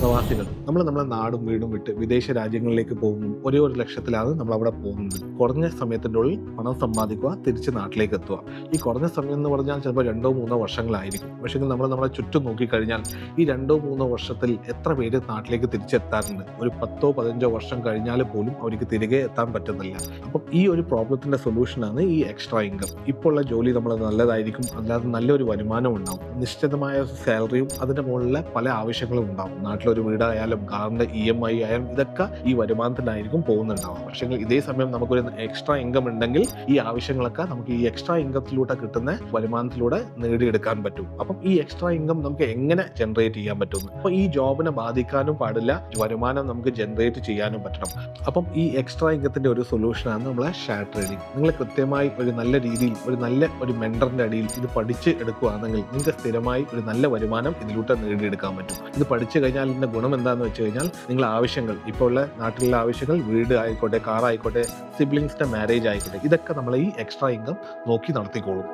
പ്രവാസികൾ. നമ്മൾ നമ്മളെ നാടും വീടും വിട്ട് വിദേശ രാജ്യങ്ങളിലേക്ക് പോകുന്നു ഒരേ ഒരു ലക്ഷ്യത്തിലാണ് നമ്മൾ അവിടെ പോകുന്നത്. കുറഞ്ഞ സമയത്തിന്റെ ഉള്ളിൽ പണം സമ്പാദിക്കുക തിരിച്ച് നാട്ടിലേക്ക് എത്തുക. ഈ കുറഞ്ഞ സമയം എന്ന് പറഞ്ഞാൽ ചിലപ്പോൾ രണ്ടോ മൂന്നോ വർഷങ്ങളായിരിക്കും. പക്ഷേ നമ്മൾ നമ്മളെ ചുറ്റും നോക്കിക്കഴിഞ്ഞാൽ ഈ രണ്ടോ മൂന്നോ വർഷത്തിൽ എത്ര പേര് നാട്ടിലേക്ക് തിരിച്ചെത്താറുണ്ട്? ഒരു പത്തോ പതിനഞ്ചോ വർഷം കഴിഞ്ഞാൽ പോലും അവർക്ക് തിരികെ എത്താൻ പറ്റുന്നില്ല. അപ്പം ഈ ഒരു പ്രോബ്ലത്തിന്റെ സൊല്യൂഷനാണ് ഈ എക്സ്ട്രാ ഇൻകം. ഇപ്പോൾ ഉള്ള ജോലി നമ്മൾ നല്ലതായിരിക്കും. അല്ലാതെ നല്ലൊരു വരുമാനം ഉണ്ടാവും. നിശ്ചിതമായ സാലറിയും അതിന്റെ മുകളിലെ പല ആവശ്യങ്ങളും ഉണ്ടാവും. നാട്ടിലൊരു വീടായാലും കാറിന്റെ ഇ എം ഐ ആയാലും ഇതൊക്കെ ഈ വരുമാനത്തിലായിരിക്കും പോകുന്നുണ്ടാവുക. പക്ഷേ ഇതേ സമയം നമുക്കൊരു എക്സ്ട്രാ ഇൻകം ഉണ്ടെങ്കിൽ ഈ ആവശ്യങ്ങളൊക്കെ നമുക്ക് ഈ എക്സ്ട്രാ ഇൻകത്തിലൂടെ കിട്ടുന്ന വരുമാനത്തിലൂടെ നേടിയെടുക്കാൻ പറ്റും. അപ്പം ഈ എക്സ്ട്രാ ഇൻകം നമുക്ക് എങ്ങനെ ജനറേറ്റ് ചെയ്യാൻ പറ്റും? അപ്പൊ ഈ ജോബിനെ ബാധിക്കാനും പാടില്ല വരുമാനം നമുക്ക് ജനറേറ്റ് ചെയ്യാനും പറ്റണം. അപ്പം ഈ എക്സ്ട്രാ ഇൻകത്തിന്റെ ഒരു സൊല്യൂഷനാണ് നമ്മളെ ഷെയർ ട്രേഡിംഗ് നിങ്ങൾ കൃത്യമായി ഒരു നല്ല രീതിയിൽ ഒരു നല്ല ഒരു മെന്ററിന്റെ അടിയിൽ ഇത് പഠിച്ച് എടുക്കുകയാണെങ്കിൽ നിങ്ങൾക്ക് സ്ഥിരമായി ഒരു നല്ല വരുമാനം ഇതിലൂടെ നേടിയെടുക്കാൻ പറ്റും. ഇത് പഠിച്ചു കഴിഞ്ഞാൽ ഇതിന്റെ ഗുണം എന്താണെന്ന് വെച്ച് കഴിഞ്ഞാൽ നിങ്ങൾ ആവശ്യങ്ങൾ ഇപ്പോൾ ഉള്ള നാട്ടിലുള്ള ആവശ്യങ്ങൾ വീട് ആയിക്കോട്ടെ കാർ ആയിക്കോട്ടെ സിബ്ലിങ്സിന്റെ മാരേജ് ആയിക്കോട്ടെ ഇതൊക്കെ നമ്മൾ ഈ എക്സ്ട്രാ ഇൻകം നോക്കി നടത്തിക്കോളും.